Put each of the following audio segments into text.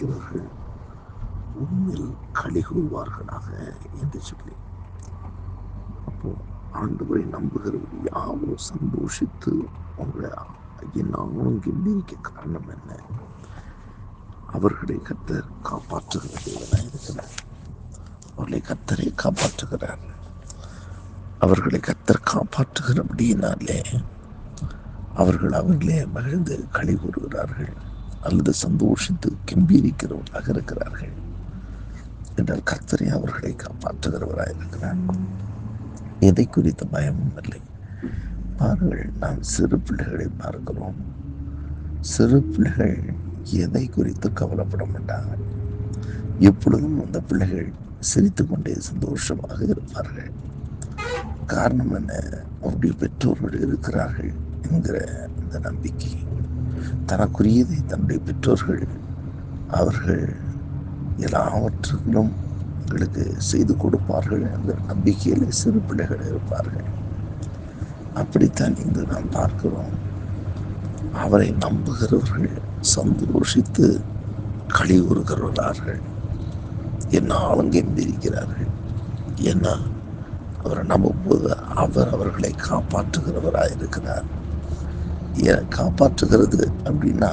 கெம்பீரிக்கிறவர்கள் உண்மையில் களி கூறுவார்களாக என்று சொல்லி. அப்போ ஆண்டவரை நம்புகிறவர்கள் யாவும் சந்தோஷித்து அவங்களை நானும் கெம்பீரிக்க காரணம் என்ன? அவர்களை கத்தர் காப்பாற்றுகிற தேவனாக இருக்கிறார். அவர்களை கத்தரை காப்பாற்றுகிறார். அவர்களை கத்தர் காப்பாற்றுகிறபடியினாலே அவர்கள் அவர்களே மகிழ்ந்து களி கூறுகிறார்கள் அல்லது சந்தோஷித்து கெம்பீரிக்கிறவர்களாக இருக்கிறார்கள் என்றால் கர்த்தரை அவர்களை காப்பாற்றுகிறவராக இருக்கிறார். எதை குறித்த பயமும் இல்லை. பாருங்கள் நாம் சிறு பிள்ளைகளை பார்க்கிறோம். சிறு பிள்ளைகள் எதை குறித்து கவலைப்பட மாட்டாங்க எப்பொழுதும் அந்த பிள்ளைகள் சிரித்து கொண்டே சந்தோஷமாக இருப்பார்கள். காரணம் என்ன? அவருடைய பெற்றோர்கள் இருக்கிறார்கள் என்கிற அந்த நம்பிக்கை. தனக்குரியதை தன்னுடைய பெற்றோர்கள் அவர்கள் எல்லாவற்றிலும் எங்களுக்கு செய்து கொடுப்பார்கள் என்ற நம்பிக்கையில் சிறு பிள்ளைகள் இருப்பார்கள். அப்படித்தான் இங்கு நாம் பார்க்கிறோம். அவரை நம்புகிறவர்கள் சந்தோஷித்து களி கூறுகிறார்கள் என்னாலும் கெம்பிரிக்கிறார்கள் ஏன்னா அவரை நம்பும்போது அவர் அவர்களை காப்பாற்றுகிறவராக இருக்கிறார் காப்பாற்றுகிறது அப்படின்னா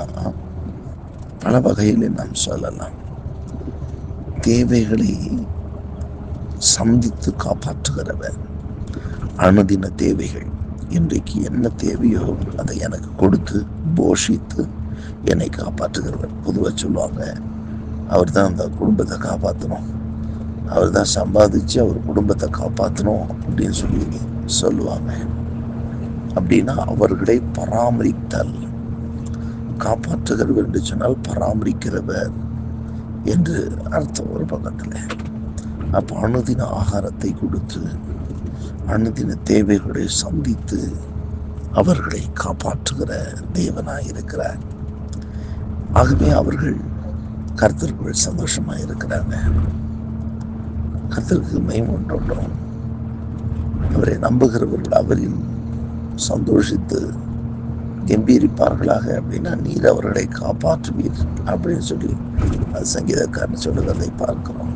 பல வகையில் நாம் சொல்லலாம். தேவைகளை சந்தித்து காப்பாற்றுகிறவர் அனுதின தேவைகள். இன்றைக்கு என்ன தேவையோ அதை எனக்கு கொடுத்து போஷித்து என்னை காப்பாற்றுகிறவர். பொதுவாக சொல்லுவாங்க அவர் தான் அந்த குடும்பத்தை காப்பாற்றணும் அவர் தான் சம்பாதிச்சு அவர் குடும்பத்தை காப்பாற்றணும் அப்படின்னு சொல்லி சொல்லுவாங்க. அப்படின்னா அவர்களை பராமரித்தல். காப்பாற்றுகிறவர் என்று சொன்னால் பராமரிக்கிறவர் என்று அர்த்தம் ஒரு பக்கத்தில். அப்போ அணுதின ஆகாரத்தை கொடுத்து அணுதின தேவைகளை சந்தித்து அவர்களை காப்பாற்றுகிற தேவனாய் இருக்கிறார். ஆகவே அவர்கள் கர்த்தருக்குள் சந்தோஷமாக இருக்கிறாங்க. கர்த்தருக்கு மைமொன்றோம் அவரை நம்புகிறவர்கள் அவரில் சந்தோஷித்து கம்பீரிப்பார்களாக அப்படின்னா நீர் அவர்களை காப்பாற்றுவீர் அப்படின்னு சொல்லி அது சங்கீதக்காரன் சொல்லுவதை பார்க்கிறோம்.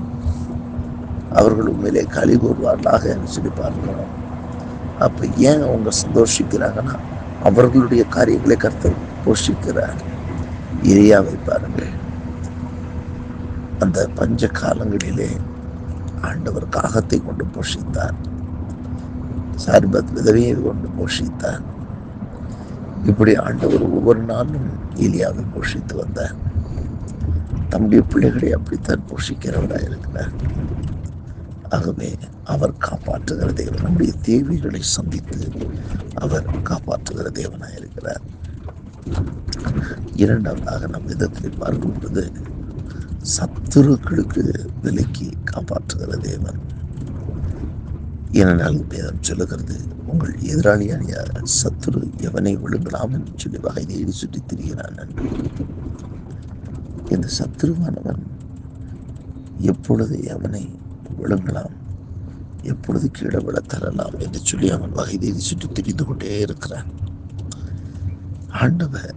அவர்கள் உண்மையிலே களி கூறுவார்களாக என்று சொல்லி பார்க்கிறோம். அப்போ ஏன் அவங்க சந்தோஷிக்கிறாங்கன்னா அவர்களுடைய காரியங்களை கர்த்தர் போஷிக்கிறார். இரியாவை பாருங்கள். அந்த பஞ்ச காலங்களிலே ஆண்டவர் காகத்தை கொண்டு போஷித்தார். சார்பத் விதவையை கொண்டு போஷித்தார் இப்படி ஆண்டவர் ஒவ்வொரு நாளும் ஏலியாவை போஷித்து வந்தார். தம்முடைய பிள்ளைகளை அப்படித்தான் போஷிக்கிறவராக இருக்கிறார். ஆகவே அவர் காப்பாற்றுகிற தேவன் நம்முடைய தேவைகளை சந்தித்து அவர் காப்பாற்றுகிற தேவனாக இருக்கிறார். இரண்டாவதாக நம் விதத்தில் பார்க்கும் பொழுது சத்துருக்களுக்கு விலக்கி காப்பாற்றுகிற தேவன். ஏனெனாலும் பேதம் சொல்லுகிறது உங்கள் எதிராளியான சத்துரு எவனை விழுங்கலாம் என்று சொல்லி வகை தேடி சுற்றி திரிகிறான் நன்றி இந்த சத்துருவானவன் எப்பொழுது எவனை விழுங்கலாம் எப்பொழுது கீழே விழ தரலாம் என்று சொல்லி அவன் வகை தேடி சுற்றி திரிந்து கொண்டே இருக்கிறான். ஆண்டவர்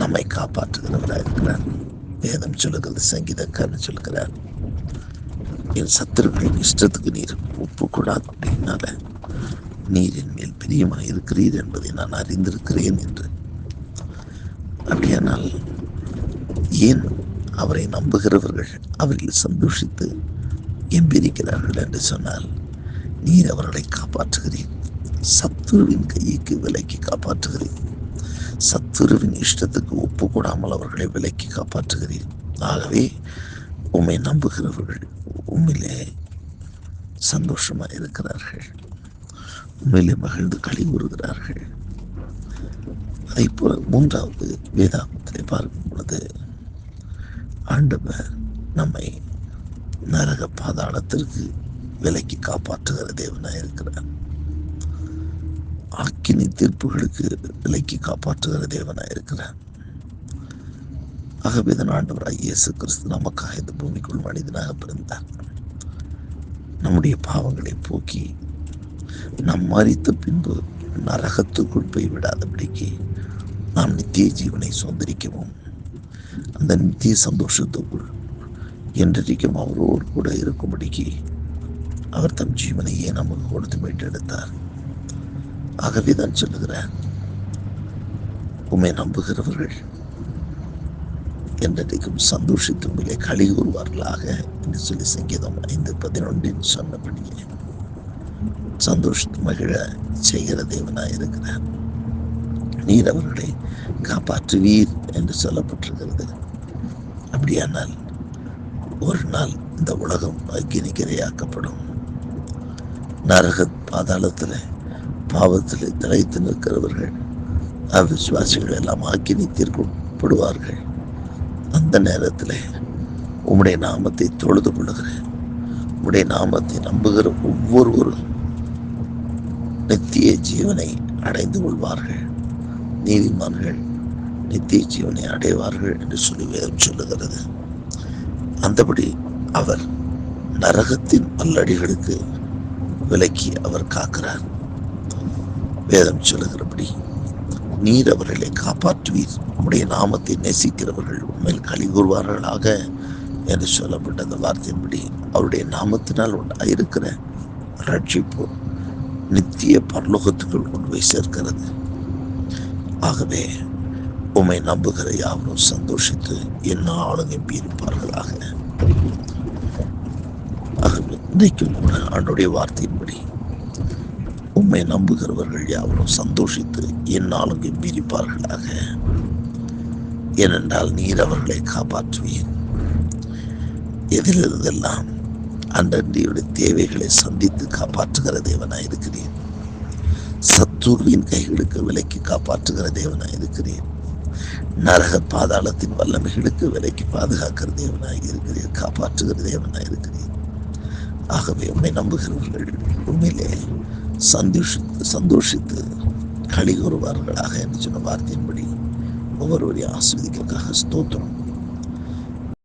நம்மை காப்பாற்றுகிறவராக இருக்கிறார். வேதம் சொல்லுகிறது சங்கீதக்காரன் சொல்லுகிறார் என் சத்துருக்களின் இஷ்டத்துக்கு நீர் ஒப்புக்கூடாது. அப்படின்னால நீர் என் மேல் பிரியமாக இருக்கிறீர் என்பதை நான் அறிந்திருக்கிறேன் என்று. அப்படியானால் ஏன் அவரை நம்புகிறவர்கள் அவரில் சந்தோஷித்து எம்பிரிக்கிறார்கள் என்று சொன்னால் நீர் அவர்களை காப்பாற்றுகிறீர். சத்துருவின் கைக்கு விலைக்கு காப்பாற்றுகிறீர். சத்துருவின் இஷ்டத்துக்கு ஒப்பு கூடாமல் அவர்களை விலைக்கு காப்பாற்றுகிறீர். ஆகவே உம்மை நம்புகிறவர்கள் உண்மையிலே சந்தோஷமா இருக்கிறார்கள். உண்மையிலே மகிழ்ந்து களி கூறுகிறார்கள் அதை போல மூன்றாவது வேதாந்தத்தை பார்க்கும் பொழுது ஆண்டவர் நம்மை நரக பாதாளத்திற்கு விலைக்கு காப்பாற்றுகிற தேவனாக இருக்கிறார். ஆக்கினி தீர்ப்புகளுக்கு விலைக்கு காப்பாற்றுகிற தேவனாக இருக்கிறார். ஆகவே தான் ஆண்டவராய் இயேசு கிறிஸ்து நமக்காக இந்த பூமிக்குள் மனிதனாக பிறந்தார். நம்முடைய பாவங்களை போக்கி நாம் மறித்த பின்பு நரகத்துக்குள் போய் விடாதபடிக்கு நாம் நித்திய ஜீவனை சுதந்திரிக்கவும். அந்த நித்திய சந்தோஷத்துக்குள் என்றைக்கும் அவரோடு கூட இருக்கும்படிக்கு அவர் தம் ஜீவனையே நமக்கு கொடுத்து மீட்டெடுத்தார். ஆகவே தான் சொல்லுகிறேன் உண்மை நம்புகிறவர்கள் என்றைக்கும் சந்தோஷித்து இல்லை களி கூறுவார்களாக என்று சொல்லி சங்கீதம் ஐந்து பதினொன்றின் சொன்னபடியே. சந்தோஷத்து மகிழ செய்கிற தேவனாய் இருக்கிறார். நீர் அவர்களை காப்பாற்றுவீர் என்று சொல்லப்பட்டிருக்கிறது. அப்படியானால் ஒரு நாள் இந்த உலகம் அக்கினிக்கிரையாக்கப்படும் நரக பாதாளத்தில் பாவத்தில் திளைத்து நிற்கிறவர்கள் அவிசுவாசிகள் எல்லாம் அக்கினி தீர்க்கப்படுவார்கள் அந்த நேரத்தில் உம்முடைய நாமத்தை தொழுது கொள்ளுகிற உம்முடைய நாமத்தை நம்புகிற ஒவ்வொருவரும் நித்திய ஜீவனை அடைந்து கொள்வார்கள். நீதிமான்கள் நித்திய ஜீவனை அடைவார்கள் என்று சொல்லி வேதம் சொல்லுகிறது. அந்தபடி அவர் நரகத்தின் பல்லடிகளுக்கு விலக்கி அவர் காக்கிறார். வேதம் சொல்லுகிறபடி நீர் அவர்களை காப்பாற்றுவீர். உடைய நாமத்தை நேசிக்கிறவர்கள் உண்மையில் கழி கூறுவார்களாக என்று சொல்லப்பட்ட அந்த வார்த்தையின்படி அவருடைய நாமத்தினால் உண்டாயிருக்கிற ரட்சிப்பு நித்திய பரலோகத்துக்குள் கொண்டு போய் சேர்க்கிறது. ஆகவே உம்மை நம்புகிற யாவரும் சந்தோஷித்து என்னாலும் எம்பியிருப்பார்களாக. ஆகவே இன்றைக்கும் கூட அவனுடைய வார்த்தையின்படி உம்மை நம்புகிறவர்கள் யாவரும் சந்தோஷித்து என்னாலும் எம்பியிருப்பார்களாக ஏனென்றால் நீர் அவர்களை காப்பாற்றுவீர். எதிலிருந்தெல்லாம் அன்றன்றியுடைய தேவைகளை சந்தித்து காப்பாற்றுகிற தேவனாய் இருக்கிறேன் சத்துருவின் கைகளுக்கு விலைக்கு காப்பாற்றுகிற தேவனாய் இருக்கிறேன் நரக பாதாளத்தின் வல்லமைகளுக்கு விலைக்கு பாதுகாக்கிற தேவனாய் இருக்கிறேன் காப்பாற்றுகிற தேவனாய் இருக்கிறேன் ஆகவே உண்மை நம்புகிறவர்கள் உண்மையிலே சந்தோஷித்து சந்தோஷித்து களி கூறுவார்களாக என்று சொன்ன வார்த்தையின்படி ஒவ்வொருவரையும் ஆஸ்வதிக்கிறதுக்காக ஸ்தோத்திரம்.